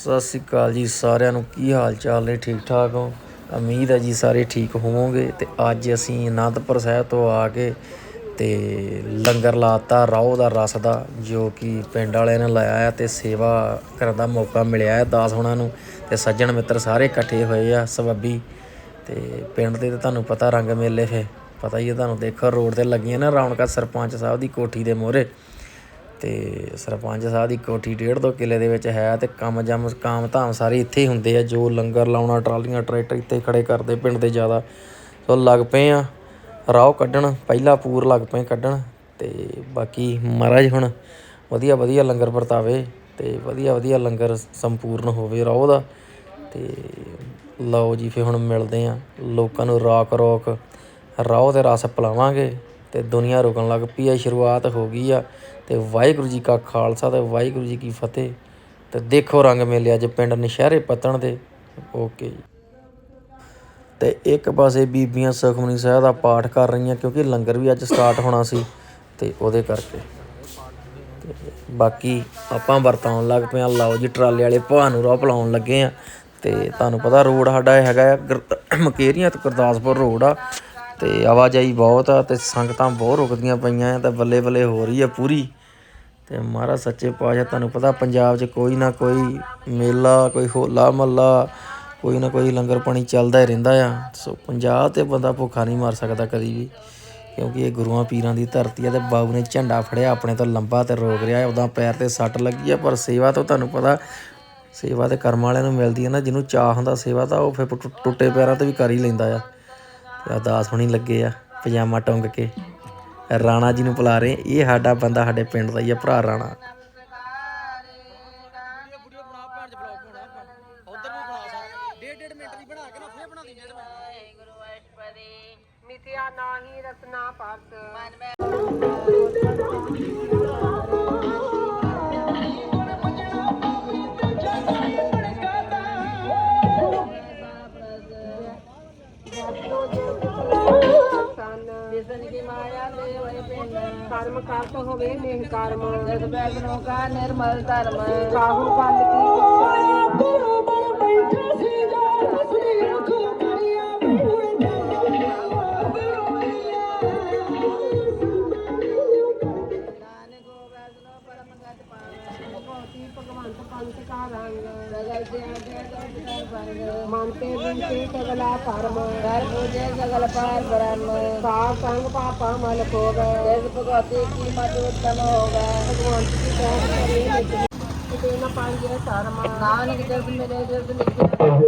ਸਤਿ ਸ੍ਰੀ ਅਕਾਲ ਜੀ ਸਾਰਿਆਂ ਨੂੰ। ਕੀ ਹਾਲ ਚਾਲ ਨੇ? ਠੀਕ ਠਾਕ ਹੋ? ਉਮੀਦ ਹੈ ਜੀ ਸਾਰੇ ਠੀਕ ਹੋਵੋਗੇ। ਤੇ ਅੱਜ ਅਸੀਂ ਅਨੰਦਪੁਰ ਸਾਹਿਬ ਤੋਂ ਆ ਕੇ ਤੇ ਲੰਗਰ ਲਾਤਾ, ਰਾਹੋ ਦਾ ਰਸ ਦਾ, ਜੋ ਕਿ ਪਿੰਡ ਵਾਲਿਆਂ ਨੇ ਲਾਇਆ ਆ ਤੇ ਸੇਵਾ ਕਰਨ ਦਾ ਮੌਕਾ ਮਿਲਿਆ ਹੈ ਦਾਸ ਹੋਣਾ ਨੂੰ। ਤੇ ਸੱਜਣ ਮਿੱਤਰ ਸਾਰੇ ਇਕੱਠੇ ਹੋਏ ਆ, ਸਬੱਬੀ। ਤੇ ਪਿੰਡ ਦੇ ਤਾਂ ਤੁਹਾਨੂੰ ਪਤਾ ਰੰਗ ਮੇਲੇ ਫੇ ਪਤਾ ਹੀ ਹੈ ਤੁਹਾਨੂੰ ਦੇਖੋ ਰੋਡ ਤੇ ਲੱਗੀਆਂ ਨਾ ਰੌਣਕਾਂ ਸਰਪੰਚ ਸਾਹਿਬ ਦੀ ਕੋਠੀ ਦੇ ਮੋਹਰੇ। ਤੇ ਸਰਪੰਚ ਸਾਹਿਬ ਦੀ ਕੋਠੀ ਡੇਢ ਦੋ ਕਿੱਲੇ ਦੇ ਵਿੱਚ ਹੈ ਤੇ ਕੰਮ ਜਮ ਕਾਮ ਧਾਮ ਸਾਰੇ ਇੱਥੇ ਹੀ ਹੁੰਦੇ ਆ, ਜੋ ਲੰਗਰ ਲਾਉਣਾ, ਟਰਾਲੀਆਂ, ਟਰੈਕਟਰ ਇੱਥੇ ਹੀ ਖੜੇ ਕਰਦੇ ਪਿੰਡ ਦੇ ਜ਼ਿਆਦਾ। ਸੋ ਲੱਗ ਪਏ ਆ, ਰਾਹ ਕੱਢਣ, ਪਹਿਲਾ ਪੂਰ ਲੱਗ ਪਏ ਕੱਢਣ ਤੇ ਬਾਕੀ ਮਹਾਰਾਜ ਹੁਣ ਵਧੀਆ ਵਧੀਆ ਲੰਗਰ ਵਰਤਾਵੇ ਤੇ ਵਧੀਆ ਵਧੀਆ ਲੰਗਰ ਸੰਪੂਰਨ ਹੋਵੇ ਰਾਹ ਦਾ ਤੇ ਲਓ ਜੀ ਫੇ ਹੁਣ ਮਿਲਦੇ ਆ। ਲੋਕਾਂ ਨੂੰ ਰਾਕ ਰੋਕ ਰਾਹ 'ਤੇ ਰਸ ਪਿਲਾਵਾਂਗੇ ਤੇ ਦੁਨੀਆ ਰੁਕਣ ਲੱਗ ਪਈ ਆ, ਸ਼ੁਰੂਆਤ ਹੋ ਗਈ ਆ। ਤੇ ਵਾਹਿਗੁਰੂ ਜੀ ਕਾ ਖਾਲਸਾ ਤੇ ਵਾਹਿਗੁਰੂ ਜੀ ਕੀ ਫਤਿਹ। ਤੇ ਦੇਖੋ ਰੰਗ ਮੇਲੇ ਅੱਜ ਪਿੰਡ ਨਸ਼ਹਿਰੇ ਪੱਤਣ ਦੇ। ਓਕੇ ਜੀ। ਤੇ ਇੱਕ ਪਾਸੇ ਬੀਬੀਆਂ ਸੁਖਮਨੀ ਸਾਹਿਬ ਦਾ ਪਾਠ ਕਰ ਰਹੀਆਂ ਕਿਉਂਕਿ ਲੰਗਰ ਵੀ ਅੱਜ ਸਟਾਰਟ ਹੋਣਾ ਸੀ ਤੇ ਉਹਦੇ ਕਰਕੇ। ਤੇ ਬਾਕੀ ਆਪਾਂ ਵਰਤਾਉਣ ਲੱਗ ਪਏ ਆ ਲਓ ਜੀ, ਟਰਾਲੇ ਵਾਲੇ ਭਾ ਨੂੰ ਰਾਹ ਪਲਾਉਣ ਲੱਗੇ ਆ ਤੇ ਤੁਹਾਨੂੰ ਪਤਾ ਰੋਡ ਸਾਡਾ ਹੈਗਾ ਆ ਗੁਰ- ਮਕੇਰੀਆਂ ਤੋਂ ਗੁਰਦਾਸਪੁਰ ਰੋਡ ਆ। ਤੇ ਆਵਾਜਾਈ ਬਹੁਤ ਆ ਤੇ ਸੰਗਤਾਂ ਬਹੁਤ ਰੁਕਦੀਆਂ ਪਈਆਂ ਆ ਤੇ ਬੱਲੇ ਬੱਲੇ ਹੋ ਰਹੀ ਆ ਪੂਰੀ। ਤੇ ਮਹਾਰਾਜ ਸੱਚੇ ਪਾਤਸ਼ਾਹ, ਤੁਹਾਨੂੰ ਪਤਾ ਪੰਜਾਬ 'ਚ ਕੋਈ ਨਾ ਕੋਈ ਮੇਲਾ, ਕੋਈ ਹੋਲਾ ਮਹੱਲਾ, ਕੋਈ ਨਾ ਕੋਈ ਲੰਗਰ ਪਾਣੀ ਚੱਲਦਾ ਹੀ ਰਹਿੰਦਾ ਆ। ਸੋ ਪੰਜਾਬ ਤੇ ਬੰਦਾ ਭੁੱਖਾ ਨਹੀਂ ਮਰ ਸਕਦਾ ਕਦੀ ਵੀ, ਕਿਉਂਕਿ ਇਹ ਗੁਰੂਆਂ ਪੀਰਾਂ ਦੀ ਧਰਤੀ ਆ ਤੇ ਬਾਬੂ ਨੇ ਝੰਡਾ ਫੜਿਆ, ਆਪਣੇ ਤੋਂ ਲੰਬਾ ਤੇ ਰੋਕ ਰਿਹਾ ਉਦਾਂ ਪੈਰ ਤੇ ਸੱਟ ਲੱਗੀ ਆ, ਪਰ ਸੇਵਾ ਤੋਂ ਤੁਹਾਨੂੰ ਪਤਾ, ਸੇਵਾ ਤੇ ਕਰਮ ਵਾਲਿਆਂ ਨੂੰ ਮਿਲਦੀ ਹੈ ਨਾ, ਜਿਹਨੂੰ ਚਾਹ ਹੁੰਦਾ ਸੇਵਾ ਦਾ, ਉਹ ਫਿਰ ਟੁ- ਟੁੱਟੇ ਪੈਰਾਂ ਤੇ ਵੀ ਕਰ ਹੀ ਲੈਂਦਾ ਆ। ਤੇ ਅਰਦਾਸ ਹੋਣੀ ਲੱਗੇ ਆ, ਪਜਾਮਾ ਟੰਗ ਕੇ। ਰਾਣਾ ਜੀ ਨੂੰ ਬੁਲਾ ਰਹੇ। ਇਹ ਸਾਡਾ ਬੰਦਾ ਸਾਡੇ ਪਿੰਡ ਦਾ ਹੀ ਆ, ਭਰਾ ਰਾਣਾ। ਕਰਤ ਹੋਵੇ ਨਿਹ ਕਰਮ ਨਿਰਮਲ ਧਰਮ ਕਾਹੂ ਫਲ ਕੀ ਸਗਲਾ ਧਰਮ ਕਰ ਪੂਜੇ ਸਗਲ ਪਾਰ ਬ੍ਰਹਮ ਸਾਧ ਸੰਗ ਪਾਪਾ ਮਲ ਖੋਗ ਜਿਸ ਭਗਵਤੀ ਕੀ ਮਤ ਉਤਮ ਹੋਗਾ ਭਗਵੰਤ ਕੀ ਕਹਿ ਕਰੇ ਨਿਤ ਪਾਈਏ ਸਰਮ ਨਾਨਕ ਜਗ ਮੇਰੇ ਜਗ ਲਿਖਿਆ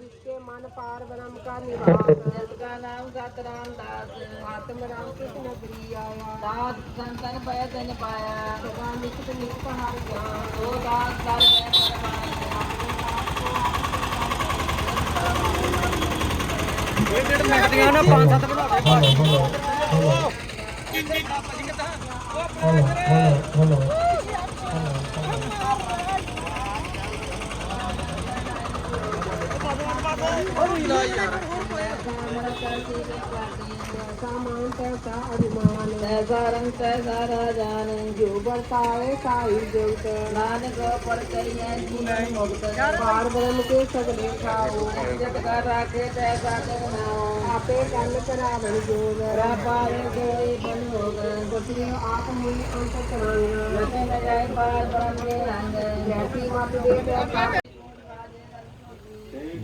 ਜਿਸਕੇ ਮਨ ਪਾਰ ਬ੍ਰਹਮ ਕਾ ਨਿਵਾਸ ਜਿਸ ਕਾ ਨਾਮ ਸਤ ਰਾਮਦਾਸ ਆਤਮ ਰਾਮ ਕਿਸ ਨਗਰੀ ਆਇਆ ਦਾਤ ਸੰਤਨ ਪੈ ਤਨ ਪਾਇਆ ਸਦਾ ਨਿਕਟ ਨਿਕ ਹਰ ਗਿਆਨ ਉਹ ਦਾਤ ਦਰ ਮੈਂ ਸਾਮਾਨ ਤੈਸਾ ਅਭਿਮਾਨ ਤੈਸਾ ਰੰਗ ਤੈਸਾ ਰਾਜਾਨ ਜੋ ਬਰਤਾਵੇ ਕਾਈ ਜੋਤ ਨਾਨਕ ਪਰ ਕਈਐ ਜੀਵਨ ਮੁਕਤ ਪਾਰ ਬ੍ਰਹਮ ਕੇ ਸਗਲੇ ਖਾਓ ਜਤ ਕਰ ਰਾਖੇ ਤੈਸਾ ਕਰਨਾਓ ਆਪੇ ਕੰਨ ਕਰਾਵਣ ਜੋਗ ਰਾਪਾਰੇ ਕੋਈ ਬਨ ਹੋਗ ਗੁਤਰੀ ਆਪ ਮੁਨੀ ਅੰਤ ਚਰਾਂਗ ਨਤੇ ਨ ਜਾਏ ਪਾਰ ਬ੍ਰਹਮ ਕੇ ਰੰਗ ਜੈਸੀ ਮਤ ਦੇ ਤੈਸਾ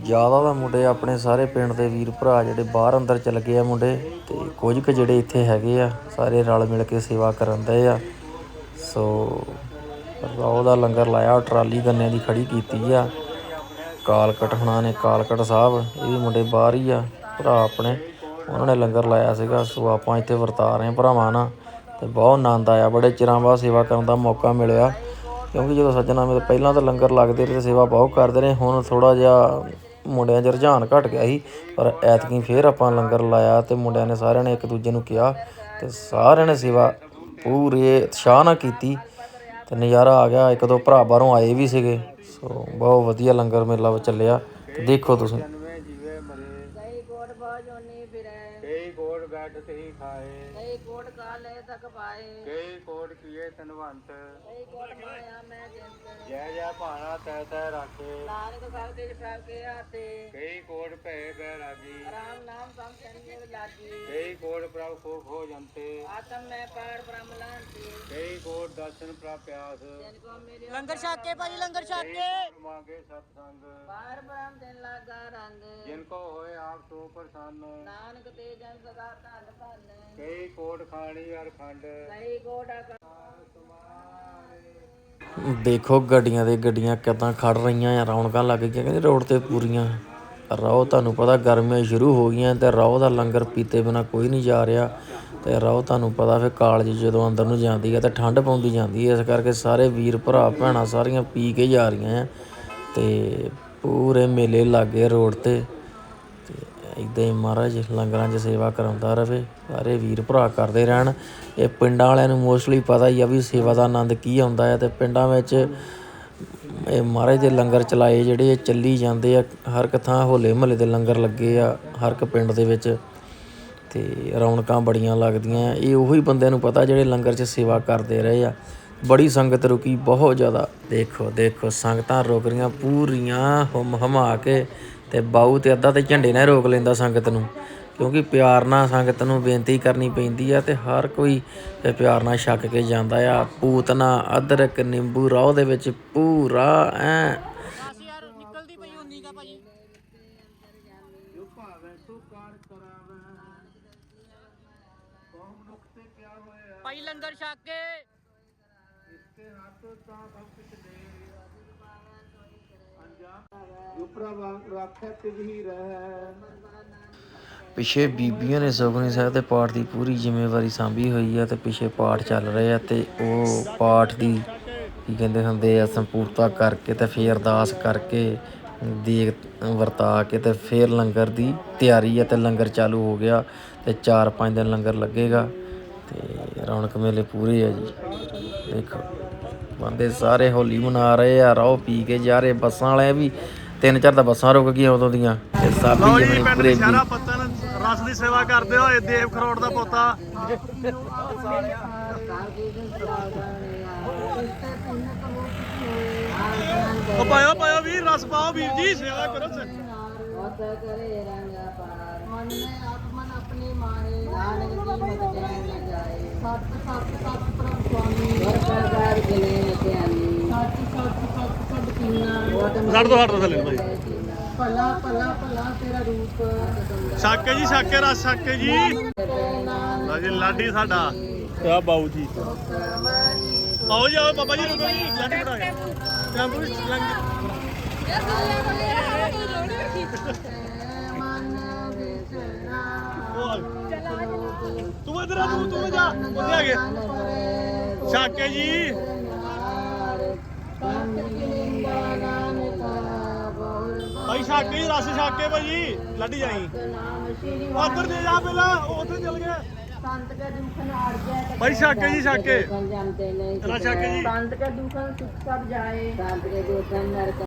ਜ਼ਿਆਦਾ ਤਾਂ ਮੁੰਡੇ ਆਪਣੇ ਸਾਰੇ ਪਿੰਡ ਦੇ ਵੀਰ ਭਰਾ ਜਿਹੜੇ ਬਾਹਰ ਅੰਦਰ ਚਲ ਗਏ ਆ ਮੁੰਡੇ ਤੇ ਕੁਝ ਕੁ ਜਿਹੜੇ ਇੱਥੇ ਹੈਗੇ ਆ, ਸਾਰੇ ਰਲ ਮਿਲ ਕੇ ਸੇਵਾ ਕਰਨ ਦੇ ਆ। ਸੋ, ਰਾਹ ਦਾ ਲੰਗਰ ਲਾਇਆ, ਟਰਾਲੀ ਗੰਨਿਆਂ ਦੀ ਖੜੀ ਕੀਤੀ ਆ। ਕਾਲਕਟ ਹੁਣਾਂ ਨੇ, ਕਾਲਕਟ ਸਾਹਿਬ, ਇਹ ਵੀ ਮੁੰਡੇ ਬਾਹਰ ਹੀ ਆ, ਭਰਾ ਆਪਣੇ। ਉਹਨਾਂ ਨੇ ਲੰਗਰ ਲਾਇਆ ਸੀਗਾ, ਸੋ ਆਪਾਂ ਇੱਥੇ ਵਰਤਾ ਰਹੇ ਹਾਂ ਭਰਾਵਾਂ ਨਾਲ। ਤੇ ਬਹੁਤ ਆਨੰਦ ਆਇਆ, ਬੜੇ ਚਿਰਾਂ ਬਾਅਦ ਸੇਵਾ ਕਰਨ ਦਾ ਮੌਕਾ ਮਿਲਿਆ। ਕਿਉਂਕਿ ਜਦੋਂ ਸੱਜਣਾ ਮੇਰੇ ਪਹਿਲਾਂ ਤਾਂ ਲੰਗਰ ਲੱਗਦੇ ਰਹੇ ਤੇ ਸੇਵਾ ਬਹੁਤ ਕਰਦੇ ਰਹੇ, ਹੁਣ ਥੋੜਾ ਜਿਹਾ ਮੁੰਡਿਆਂ 'ਚ ਰੁਝਾਨ ਘਟ ਗਿਆ ਸੀ, ਪਰ ਐਤਕੀ ਫੇਰ ਆਪਾਂ ਲੰਗਰ ਲਾਇਆ ਤੇ ਮੁੰਡਿਆਂ ਨੇ ਸਾਰਿਆਂ ਨੇ ਇੱਕ ਦੂਜੇ ਨੂੰ ਕਿਹਾ ਤੇ ਸਾਰਿਆਂ ਨੇ ਸੇਵਾ ਪੂਰੇ ਉਤਸ਼ਾਹ ਨਾਲ ਕੀਤੀ ਤੇ ਨਜ਼ਾਰਾ ਆ ਗਿਆ। ਇੱਕ ਦੋ ਭਰਾ ਬਾਹਰੋਂ ਆਏ ਵੀ ਸੀਗੇ, ਸੋ ਬਹੁਤ ਵਧੀਆ ਲੰਗਰ ਮੇਲਾ ਚੱਲਿਆ। ਦੇਖੋ ਤੁਸੀਂ। ਕਈ ਕੋਟ ਬਾਜੋਨੀ ਫਿਰੈ ਕਈ ਕੋਟ ਗਾ ਛੱਡ ਤੇ ਖਾਏ ਕਈ ਕੋਟ ਕਾਲੇ ਤੱਕ ਪਾਏ ਕਈ ਕੋਟ ਕੀਏ ਤਨਵੰਤ ਕਈ ਕੋਟ ਮਾਇਆ ਮੈਂ ਜਿੰਦ ਜੈ ਜੈ ਭਾਣਾ ਤੈ ਤੈ ਰਾਖੇ ਨਾਨਕ ਸਭ ਤੇ ਸਭ ਕੇ ਆਤੇ ਕਈ ਕੋਟ ਭੈ ਬੈਰਾਗੀ ਰਾਮ ਨਾਮ ਸੰਗ ਸੰਜੀਵ ਲਾਗੀ ਕਈ ਕੋਟ ਪ੍ਰਭ ਖੋ ਖੋ ਜੰਤੇ ਆਤਮ ਮੈਂ ਪਾਰ ਬ੍ਰਹਮ ਲਾਂਤੀ ਕਈ ਕੋਟ ਦਰਸ਼ਨ ਪ੍ਰਾਪਿਆਸ ਜਨ ਕੋ ਮੇਰੇ ਲੰਗਰ ਛਕ ਕੇ ਭਾਜੀ ਲੰਗਰ ਛਕ ਕਈ ਕੇ ਕੋਟ ਮੰਗੇ ਸਤਸੰਗ ਪਾਰ ਬ੍ਰਹਮ ਦਿਨ ਲਾਗਾ ਰੰਗ ਜਿਨ ਕੋ ਹੋਏ ਆਪ ਸੋ ਪ੍ਰਸੰਨ। ਨਾਨਕ ਤੇ ਜਨ ਸਦਾ ਧਨ ਧਨ ਕਈ ਕੋਟ ਖਾਣੀ ਅਰ ਖੰਡ। ਕਈ ਕੋਟ ਦੇਖੋ ਗੱਡੀਆਂ ਦੇ ਗੱਡੀਆਂ ਕਿਦਾਂ ਖੜ ਰਹੀਆਂ ਆ ਰੌਣਕਾਂ ਲੱਗ ਗਈਆਂ ਕਹਿੰਦੇ ਰੋਡ ਤੇ ਪੂਰੀਆਂ। ਰਾਓ ਤੁਹਾਨੂੰ ਪਤਾ ਗਰਮੀਆਂ ਸ਼ੁਰੂ ਹੋ ਗਈਆਂ ਤੇ ਰਾਓ ਦਾ ਲੰਗਰ ਪੀਤੇ ਬਿਨਾ ਕੋਈ ਨਹੀਂ ਜਾ ਰਿਹਾ। ਤੇ ਰਾਓ ਤੁਹਾਨੂੰ ਪਤਾ ਫਿਰ ਕਾਲਜ ਜਦੋਂ ਅੰਦਰ ਨੂੰ ਜਾਂਦੀ ਹੈ ਤੇ ਠੰਡ ਪਾਉਂਦੀ ਜਾਂਦੀ ਹੈ ਇਸ ਕਰਕੇ ਸਾਰੇ ਵੀਰ ਭਰਾ ਭੈਣਾਂ ਸਾਰੀਆਂ ਪੀ ਕੇ ਜਾ ਰਹੀਆਂ ਆ। ਤੇ ਪੂਰੇ ਮੇਲੇ ਲੱਗੇ ਰੋਡ ਤੇ ਤੇ। ਇਦਾਂ ਹੀ ਮਹਾਰਾਜ ਲੰਗਰਾਂ 'ਚ ਸੇਵਾ ਕਰਾਉਂਦਾ ਰਵੇ, ਸਾਰੇ ਵੀਰ ਭਰਾ ਕਰਦੇ ਰਹਿਣ। ਇਹ ਪਿੰਡਾਂ ਵਾਲਿਆਂ ਨੂੰ ਮੋਸਟਲੀ ਪਤਾ ਹੀ ਆ ਵੀ ਸੇਵਾ ਦਾ ਆਨੰਦ ਕੀ ਆਉਂਦਾ ਹੈ ਤੇ ਪਿੰਡਾਂ ਵਿੱਚ ਇਹ ਮਹਾਰਾਜ ਦੇ ਲੰਗਰ ਚਲਾਏ ਜਿਹੜੇ ਇਹ ਚੱਲੀ ਜਾਂਦੇ ਆ, ਹਰ ਇੱਕ ਥਾਂ ਹੋਲੇ ਮਹੱਲੇ ਦੇ ਲੰਗਰ ਲੱਗੇ ਆ, ਹਰ ਇੱਕ ਪਿੰਡ ਦੇ ਵਿੱਚ। ਤੇ ਰੌਣਕਾਂ ਬੜੀਆਂ ਲੱਗਦੀਆਂ ਆ। ਇਹ ਉਹੀ ਬੰਦਿਆਂ ਨੂੰ ਪਤਾ ਜਿਹੜੇ ਲੰਗਰ 'ਚ ਸੇਵਾ ਕਰਦੇ ਰਹੇ ਆ। ਬੜੀ ਸੰਗਤ ਰੁਕੀ, ਬਹੁਤ ਜ਼ਿਆਦਾ। ਦੇਖੋ ਦੇਖੋ, ਸੰਗਤਾਂ ਰੁਕ ਰਹੀਆਂ, ਪੂਰੀਆਂ ਹਮ ਹਮਾ ਕੇ ਤੇ ਬਾਊ ਤੇ ਅੱਧਾ ਤੇ ਝੰਡੇ ਨਾਲ ਰੋਕ ਲੈਂਦਾ ਸੰਗਤ ਨੂੰ ਕਿਉਂਕਿ ਪਿਆਰ ਨਾਲ ਸੰਗਤ ਨੂੰ ਬੇਨਤੀ ਕਰਨੀ ਪੈਂਦੀ ਆ ਤੇ ਹਰ ਕੋਈ ਤੇ ਪਿਆਰ ਨਾਲ ਛੱਕ ਕੇ ਜਾਂਦਾ ਆ। ਪੂਤਨਾ ਅਦਰਕ ਨਿੰਬੂ ਰਾਹ ਦੇ ਵਿੱਚ ਪੂਰਾ ਐ। ਬਸ ਯਾਰ ਨਿਕਲਦੀ ਪਈ ਉਨੀ ਕਾ ਭਾਜੀ ਭਾਈ ਲੰਗਰ ਛਕ ਕੇ ਪਿਛੇ ਬੀਬੀਆਂ ਨੇ ਸੁਖਨੀ ਸਾਹਿਬ ਦੇ ਪਾਠ ਦੀ ਪੂਰੀ ਜ਼ਿੰਮੇਵਾਰੀ ਸੰਭੀ ਹੋਈ ਹੈ ਤੇ ਪਿਛੇ ਪਾਠ ਚੱਲ ਰਹੇ ਆ ਤੇ ਉਹ ਪਾਠ ਦੀ ਕੀ ਕਹਿੰਦੇ ਹੁੰਦੇ ਆ, ਸੰਪੂਰਤਾ ਕਰਕੇ ਤੇ ਫਿਰ ਅਰਦਾਸ ਕਰਕੇ ਦੇਗ ਵਰਤਾ ਕੇ ਤੇ ਫਿਰ ਲੰਗਰ ਦੀ ਤਿਆਰੀ ਹੈ ਤੇ ਲੰਗਰ ਚਾਲੂ ਹੋ ਗਿਆ ਤੇ 4-5 ਦਿਨ ਲੰਗਰ ਲੱਗੇਗਾ ਤੇ ਰੌਣਕ ਮੇਲੇ ਪੂਰੇ ਆ ਜੀ। ਦੇਖੋ। ਬੰਦੇ ਸਾਰੇ ਹੋਲੀ ਮਨਾ ਰਹੇ ਆ ਰੋ ਪੀ ਕੇ ਜਾ ਰਹੇ ਬੱਸਾਂ ਵਾਲੇ ਵੀ। ਤਿੰਨ ਚਾਰ ਤਾਂ ਬੱਸਾਂ ਰੁਕ ਗਈਆਂ ਉਦੋਂ ਦੀਆਂ। ਤੇ ਸਾਬੀ ਜਮਣੀ ਪੂਰੇ ਵੀ ਪਤਨ ਰਸ ਦੀ ਸੇਵਾ ਕਰਦੇ ਹੋਏ ਦੇਵ ਖਰੋੜ ਦਾ ਪੋਤਾ। ਉਹ ਪਾਇਓ ਪਾਇਓ ਵੀਰ ਰਸ ਪਾਓ ਵੀਰ ਜੀ ਸੇਵਾ ਕਰੋ। ਸੇ ਮਨ ਨੇ ਆਪ ਆਪਣੀ ਮਾਏ ਨਾਨਕ ਦੀ ਮਤ ਭਾਈ। ਭਲਾ ਭਲਾ ਭਲਾ ਤੇਰਾ ਰੂਪ। ਸਾਕੇ ਜੀ ਸਾਕੇ ਰਾ ਸਾਕੇ ਜੀ। ਲਓ ਜੀ ਲਾਡੀ ਸਾਡਾ। ਆ ਬਾਉ ਜੀ। ਆਓ ਜੀ ਆਓ ਬਾਬਾ ਜੀ ਰੁਕੋ ਲਾਡੀ ਬਣਾ ਟੈਂਪੂ ਲੰਘ ਯਾਰ ਤੂੰ ਇਧਰ ਆ ਤੂੰ ਤੂੰ ਜਾ। ਉੱਥੇ ਆ ਗਿਆ ਛਾਕੇ ਜੀ। ਭਾਈ ਛਾਕੇ ਜੀ ਰਸ ਛਾਕੇ ਭਾਜੀ। ਲੱਡੀ ਜਾਈ। ਉਧਰ ਦੇ ਜਾ ਪਹਿਲਾਂ ਉਧਰ ਚਲ ਗਿਆ। ਸੰਤ ਕਾ ਦੁਖਨ ਆੜ ਗਿਆ ਭਾਈ ਛਾਕੇ ਜੀ। ਛਾਕੇ ਸੰਤ ਕਾ ਦੁਖਨ ਸੁਖ ਸਭ ਜਾਏ। ਸੰਤ ਕੇ ਦੁਖਨ ਨਰਕ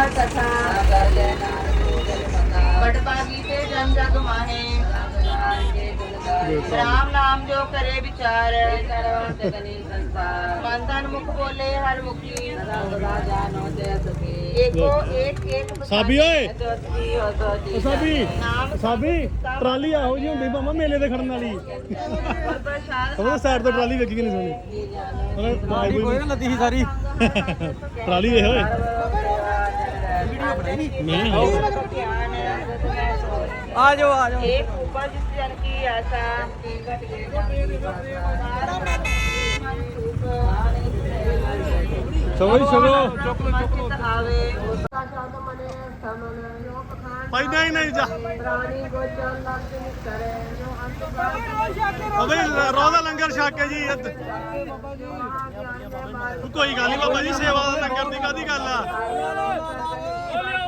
सवन हर कथा कर लेना बटबागी से जन जग माहे राम नाम जो करे विचार मन धन मुख बोले हर मुखी जानो जय सके एको एक एक ਸਾਬੀ ਓਏ चौथी हो तो जी ਸਾਬੀ नाम ਸਾਬੀ ਟਰਾਲੀ ਇਹੋ ਜਿਹੀ ਹੁੰਦੀ ਮਾਮਾ ਮੇਲੇ ਤੇ ਖੜਨ ਵਾਲੀ और प्रसाद ਉਹ ਸਾਈਡ ਤੋਂ ਟਰਾਲੀ ਵੇਖੀ ਕਿ ਨਹੀਂ ਸੋਣੀ ਟਰਾਲੀ ਕੋਈ ਨਾ ਲੱਦੀ ਸੀ ਸਾਰੀ ਟਰਾਲੀ ਵੇਖ ਓਏ ਮੈਂ ਆ ਜਾਓ ਆ ਜਾਓ एक ऊपर जिस जन की आशा घट गए ਚਲੋ ਜੀ ਚਲੋ ਮਸਜਿਦ ਆਵੇ ਉਸਦਾ ਸ਼ਬਦ ਮਨੇ ਸਮਨ ਜੋ ਪਖਾਨ ਭਾਈ ਨਹੀਂ ਨਹੀਂ ਜਾ ਪ੍ਰਾਣੀ ਗੋਚਰ ਲਗਨ ਕਰੇ ਜੋ ਅੰਤ ਬਾਤ ਬਾਬਾ ਜੀ ਰੋਹ ਦਾ ਲੰਗਰ ਛਕ ਕੇ ਜੀ ਇੱਧ- ਕੋਈ ਗੱਲ ਨਹੀਂ ਬਾਬਾ ਜੀ ਸੇਵਾ ਦਾ ਲੰਗਰ ਦੀ ਕਾਦੀ ਗੱਲ ਆ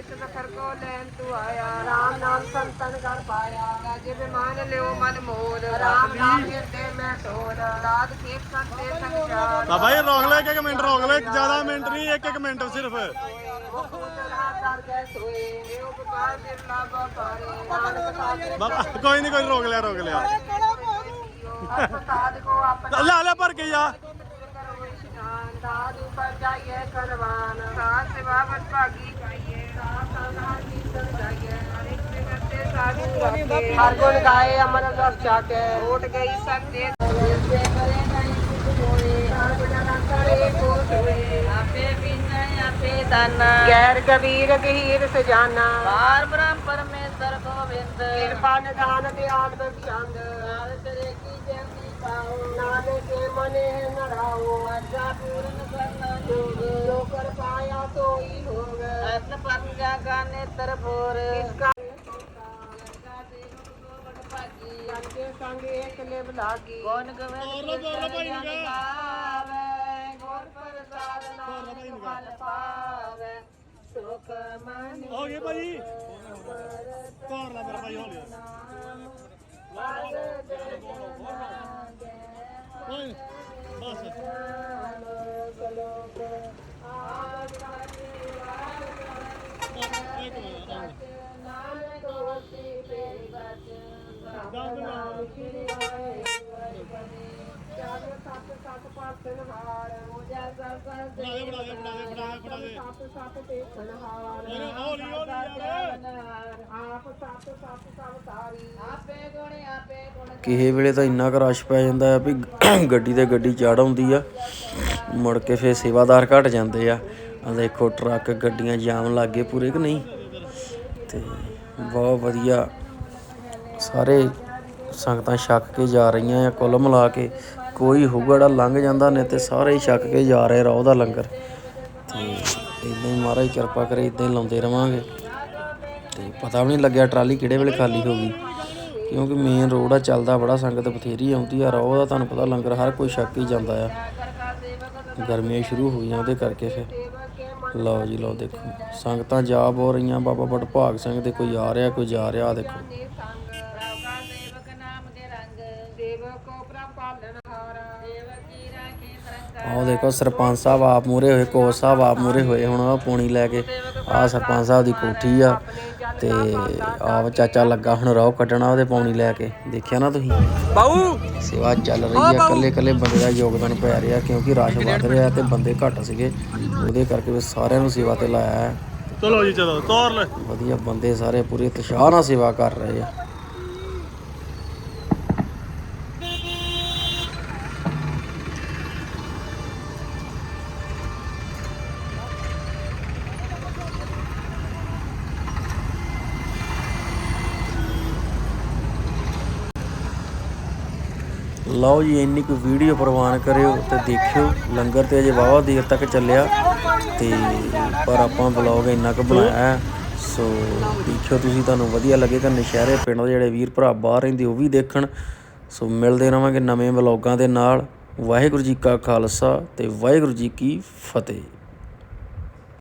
ਇਸ ਨਖਰ ਕੋ ਲੈਣ ਤੂੰ ਆਇਆ ਰਾਮ ਨਾਮ ਸੰਤਨ ਕਰ ਪਾਇਆ। ਰਾਜੇ ਬਿਮਾਨ ਲਿਓ ਮਨ ਮੋਦ ਰਾਮ ਨਾਮ ਹਿਰਦੇ ਮੈਂ ਟੋਰ ਰਾਤ ਖੇਤ ਸੰਤੇ ਸੰਚਾਰ ਬਾਬਾ ਜੀ ਰੋਕ ਲੈ ਇੱਕ ਇੱਕ ਮਿੰਟ ਰੋਕ ਲੈ ਜ਼ਿਆਦਾ ਮਿੰਟ ਨਹੀਂ ਇੱਕ ਇੱਕ ਮਿੰਟ ਸਿਰਫ। ਬਾਬਾ ਕੋਈ ਨਹੀਂ ਕੋਈ ਰੋਕ ਲਿਆ ਰੋਕ ਲਿਆ। ਲੈ ਲੈ ਭਰ ਕੇ ਜਾ। ਹਰ ਗੁਣ ਗਾਏ ਅਮਨ ਰਸ ਚਾਕੇ। ਓਟ ਗਈ ਸੰਦੇ ਆਪੇ ਬਿਨੈ ਆਪੇ ਦਾਨਾ। ਗੈਰ ਕਬੀਰ ਗਹੀਰ ਸਜਾਨਾ। ਬਾਰ ਬ੍ਰਹਮ ਪਰਮੇਸ਼ਰ ਗੋਬਿੰਦ ਕਿਰਪਾ ਨਿਧਾਨ ਤੇ ਆਤਮ ਚੰਦ। ਤੇਰੇ ਕੀ ਪਾਉ ਨਾਨਕ ਕੇ ਮਨੇ ਨਰਾਉ ਅਜਾ ਪੂਰਨ ਕਰਨਾ ਜੋਗ ਜੋ ਕਰ ਪਾਇਆ ਸੋਈ ਹੋਗ ਅਤਨ ਪੰਜਾ ਗਾਨੇ ਤਰਪੋਰ ਇਸਕਾ ਕੇ ਸੰਗ ਇੱਕ ਲਿਵ ਲਾਗੀ ਕੌਣ ਗਵੇ ਗਾਵੇ ਗੁਰ ਪ੍ਰਸਾਦ ਨਾਮ ਫਲ ਪਾਵੇ ਸੁਖ ਮਨ ਹੋ ਗਏ ਭਾਜੀ ਤੋਰ ਲਾ ਮੇਰਾ ਭਾਈ ਹੋ। ਲਿਆ ਓਏ ਬਸ ਇੱਕ ਮਿੰਟ ਆ ਬਣਾ ਦੇ ਬਣਾ ਦੇ ਬਣਾ ਦੇ ਬਣਾ ਦੇ ਬਣਾ ਦੇ ਓਏ ਹੌਲੀ ਹੌਲੀ ਯਾਰ ਆਪ ਸਤ ਸਤ ਸਭ ਤਾਰੀ ਆਪੇ ਗੁਣ ਆਪੇ ਗੁਣ ਕਿਸੇ ਵੇਲੇ ਤਾਂ ਇੰਨਾ ਕੁ ਰਸ਼ ਪੈ ਜਾਂਦਾ ਆ ਵੀ ਗੱਡੀ ਤੇ ਗੱਡੀ ਚੜ ਆਉਂਦੀ ਆ, ਮੁੜ ਕੇ ਫੇਰ ਸੇਵਾਦਾਰ ਘਟ ਜਾਂਦੇ ਆ। ਆ ਦੇਖੋ ਟਰੱਕ ਗੱਡੀਆਂ ਜਾਮ ਲੱਗੇ ਪੂਰੇ ਕਿ ਨਹੀਂ? ਤੇ ਬਹੁਤ ਵਧੀਆ ਸਾਰੇ ਸੰਗਤਾਂ ਛੱਕ ਕੇ ਜਾ ਰਹੀਆਂ ਆ, ਕੁੱਲ ਮਿਲਾ ਕੇ। ਕੋਈ ਹੋਊਗਾ ਲੰਘ ਜਾਂਦਾ ਨੇ ਤੇ ਸਾਰੇ ਹੀ ਛੱਕ ਕੇ ਜਾ ਰਹੇ ਰੋਹ ਦਾ ਲੰਗਰ। ਤੇ ਇਦਾਂ ਹੀ ਮਹਾਰਾਜ ਕਿਰਪਾ ਕਰੇ ਇਦਾਂ ਹੀ ਲਾਉਂਦੇ ਰਵਾਂਗੇ। ਪਤਾ ਵੀ ਨਹੀਂ ਲੱਗਿਆ ਟਰਾਲੀ ਕਿਹੜੇ ਵੇਲੇ ਖਾਲੀ ਹੋ ਗਈ। ਕਿਉਂਕਿ ਮੇਨ ਰੋਡ ਆ, ਚੱਲਦਾ ਬੜਾ, ਸੰਗਤ ਬਥੇਰੀ ਆਉਂਦੀ ਆ, ਰੋਹ ਦਾ ਤੁਹਾਨੂੰ ਪਤਾ ਲੰਗਰ ਹਰ ਕੋਈ ਛੱਕ ਹੀ ਜਾਂਦਾ ਆ। ਗਰਮੀਆਂ ਸ਼ੁਰੂ ਹੋ ਉਹਦੇ ਕਰਕੇ ਫਿਰ। ਲਓ ਜੀ, ਲਓ ਦੇਖੋ, ਸੰਗਤਾਂ ਜਾ ਬੋ ਰਹੀਆਂ, ਬਾਬਾ ਬੜਭਾਗ ਸਿੰਘ ਦੇ ਕੋਈ ਆ ਰਿਹਾ, ਕੋਈ ਜਾ ਰਿਹਾ ਦੇਖੋ। ਸੇਵਕ ਆਹ ਦੇਖੋ, ਸਰਪੰਚ ਸਾਹਿਬ ਆਪ ਮੂਰੇ ਹੋਏ, ਕੋਚ ਸਾਹਿਬ ਆਪ ਮੂਰੇ ਹੋਏ, ਹੁਣ ਆਹ ਪੌਣੀ ਲੈ ਕੇ ਆ ਸਰਪੰਚ ਸਾਹਿਬ ਦੀ ਕੋਠੀ ਆ। ਤੇ ਆਪ ਚਾਚਾ ਲੱਗਾ ਹੁਣ ਰੋਹ ਕੱਢਣਾ ਉਹਦੇ ਪੌਣੀ ਲੈ ਕੇ। ਦੇਖਿਆ ਨਾ ਤੁਸੀਂ? ਬਾਊ! ਸੇਵਾ ਚੱਲ ਰਹੀ ਆ ਇਕੱਲੇ ਇਕੱਲੇ ਬੰਦੇ ਦਾ ਯੋਗਦਾਨ ਪੈ ਰਿਹਾ ਕਿਉਂਕਿ ਰਸ਼ ਵੱਧ ਰਿਹਾ ਤੇ ਬੰਦੇ ਘੱਟ ਸੀਗੇ। ਉਹਦੇ ਕਰਕੇ ਵੀ ਸਾਰਿਆਂ ਨੂੰ ਸੇਵਾ ਤੇ ਲਾਇਆ। ਹੈ ਚਲੋ ਜੀ ਚਲੋ। ਤੋਰ ਲੈ। ਵਧੀਆ ਬੰਦੇ ਸਾਰੇ ਪੂਰੇ ਉਤਸ਼ਾਹ ਨਾਲ ਸੇਵਾ ਕਰ ਰਹੇ ਆ। ਲਓ ਜੀ, ਇੰਨੀ ਕੁ ਵੀਡੀਓ ਪ੍ਰਵਾਨ ਕਰਿਓ ਤੇ ਦੇਖਿਓ। ਲੰਗਰ ਤੇ ਅਜੇ ਵਾਵਾ ਦੇਰ ਤੱਕ ਚੱਲਿਆ ਤੇ ਪਰ ਆਪਾਂ ਵਲੌਗ ਇੰਨਾ ਕੁ ਬਣਾਇਆ ਸੋ ਦੇਖਿਓ ਤੁਸੀਂ, ਤੁਹਾਨੂੰ ਵਧੀਆ ਲੱਗੇਗਾ ਨਸ਼ਹਿਰੇ ਪਿੰਡ ਦੇ ਜਿਹੜੇ ਵੀਰ ਭਰਾ ਬਾਹਰ ਰਹਿੰਦੇ, ਉਹ ਵੀ ਦੇਖਣ। ਸੋ ਮਿਲਦੇ ਰਵਾਂਗੇ ਨਵੇਂ ਵਲੌਗਾਂ ਦੇ ਨਾਲ। ਵਾਹਿਗੁਰੂ ਜੀ ਕਾ ਖਾਲਸਾ ਤੇ ਵਾਹਿਗੁਰੂ ਜੀ ਕੀ ਫਤਿਹ।